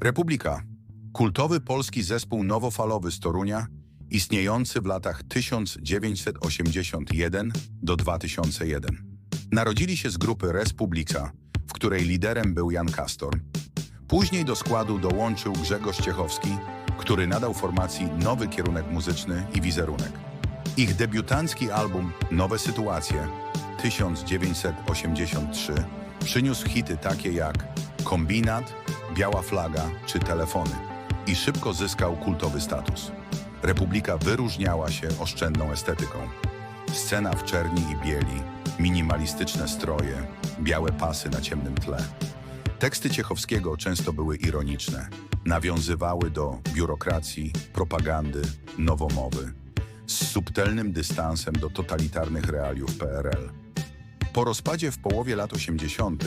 Republika. Kultowy polski zespół nowofalowy z Torunia, istniejący w latach 1981 do 2001. Narodzili się z grupy Republika, w której liderem był Jan Kastor. Później do składu dołączył Grzegorz Ciechowski, który nadał formacji nowy kierunek muzyczny i wizerunek. Ich debiutancki album Nowe Sytuacje 1983 przyniósł hity takie jak Kombinat, Biała Flaga czy Telefony i szybko zyskał kultowy status. Republika wyróżniała się oszczędną estetyką. Scena w czerni i bieli, minimalistyczne stroje, białe pasy na ciemnym tle. Teksty Ciechowskiego często były ironiczne. Nawiązywały do biurokracji, propagandy, nowomowy. Z subtelnym dystansem do totalitarnych realiów PRL. Po rozpadzie w połowie lat 80.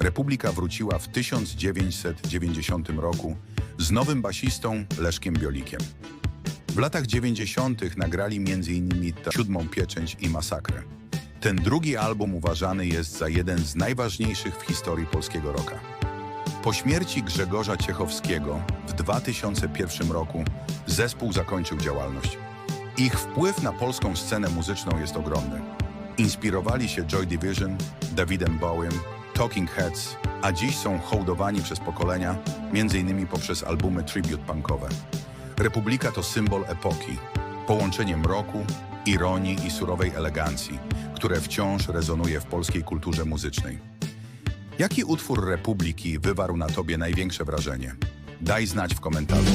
Republika wróciła w 1990 roku z nowym basistą Leszkiem Biolikiem. W latach 90. nagrali m.in. Siódmą Pieczęć i Masakrę. Ten drugi album uważany jest za jeden z najważniejszych w historii polskiego rocka. Po śmierci Grzegorza Ciechowskiego w 2001 roku zespół zakończył działalność. Ich wpływ na polską scenę muzyczną jest ogromny. Inspirowali się Joy Division, Davidem Bowiem, Talking Heads, a dziś są hołdowani przez pokolenia, m.in. poprzez albumy tribute punkowe. Republika to symbol epoki, połączenie mroku, ironii i surowej elegancji, które wciąż rezonuje w polskiej kulturze muzycznej. Jaki utwór Republiki wywarł na tobie największe wrażenie? Daj znać w komentarzu.